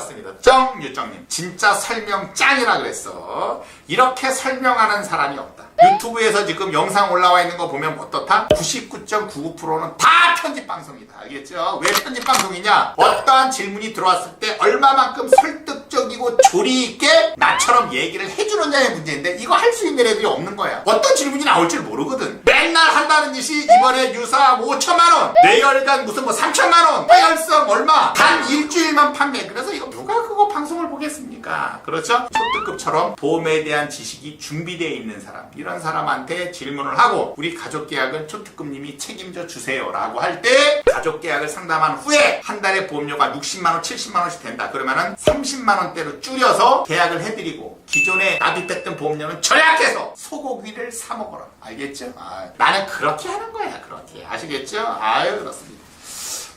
그렇습니다. 정유정님 진짜 설명 짱이라 그랬어. 이렇게 설명하는 사람이 없다. 유튜브에서 지금 영상 올라와 있는 거 보면 어떻다? 99.99%는 다 편집 방송이다. 알겠죠? 왜 편집 방송이냐? 어떠한 질문이 들어왔을 때 얼마만큼 설득적이고 조리 있게 나처럼 얘기를 해주느냐의 문제인데 이거 할 수 있는 애들이 없는 거야. 어떤 질문이 나올 줄 모르거든. 맨날 한다는 짓이 이번에 유사 5천만 원, 내열간 무슨 뭐 3천만 원, 해열성 얼마, 단 일주일만 판매. 그래서 이거 누가 그거 방송을 보겠습니까? 그렇죠? 초특급처럼 보험에 대한 지식이 준비되어 있는 사람, 이런 사람한테 질문을 하고 우리 가족 계약은 초특급님이 책임져 주세요라고 할 때 가족 계약을 상담한 후에 한 달에 보험료가 60만 원, 70만 원씩 된다. 그러면은 30만 원대로 줄여서 계약을 해드리고 기존에 납입했던 보험료는 절약해서 소고기를 사 먹어라. 알겠죠? 아, 나는 그렇게 하는 거야. 그렇게 아시겠죠? 아유 그렇습니다.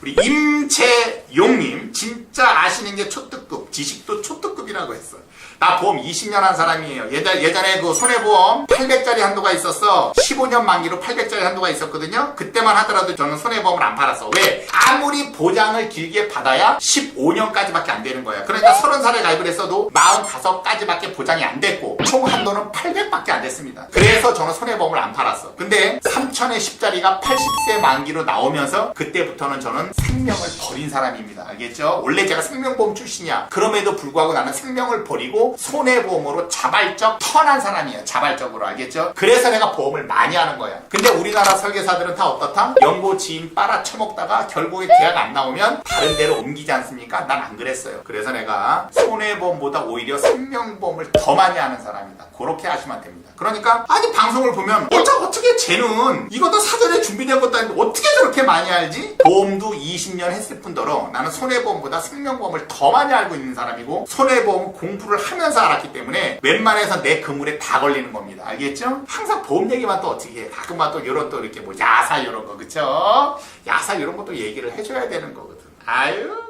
우리 임채용님 진짜 아시는 게 초특급 지식도 초특급 이라고 했어 나 보험 20년 한 사람이에요 예전, 예전에 그 손해보험 800짜리 한도가 있었어 15년 만기로 800짜리 한도가 있었거든요 그때만 하더라도 저는 손해보험을 안 팔았어 왜? 아무리 보장을 길게 받아야 15년까지밖에 안 되는 거야 그러니까 30살에 가입을 했어도 45까지밖에 보장이 안 됐고 총 한도는 800밖에 안 됐습니다 그래서 저는 손해보험을 안 팔았어 근데 3천의 10짜리가 80세 만기로 나오면서 그때부터는 저는 생명을 버린 사람입니다. 알겠죠? 원래 제가 생명보험 출신이야. 그럼에도 불구하고 나는 생명을 버리고 손해보험으로 자발적 턴한 사람이에요. 자발적으로 알겠죠? 그래서 내가 보험을 많이 하는 거야. 근데 우리나라 설계사들은 다 어떻다? 연고 지인 빨아 처먹다가 결국에 계약 안 나오면 다른 데로 옮기지 않습니까? 난 안 그랬어요. 그래서 내가 손해보험보다 오히려 생명보험을 더 많이 하는 사람이다. 그렇게 하시면 됩니다. 그러니까 아니 방송을 보면 어쩌 어떻게 쟤는 다 사전에 준비된 것도 아닌데 어떻게 저렇게 많이 알지? 보험도 20년 했을 뿐더러 나는 손해보험보다 생명보험을 더 많이 알고 있는 사람이고 손해보험 공부를 하면서 알았기 때문에 웬만해서 내 그물에 다 걸리는 겁니다. 알겠죠? 항상 보험 얘기만 또 어떻게 해? 가끔만 또 이런 또 이렇게 뭐 야사 이런 거 그쵸? 야사 이런 것도 얘기를 해줘야 되는 거거든. 아유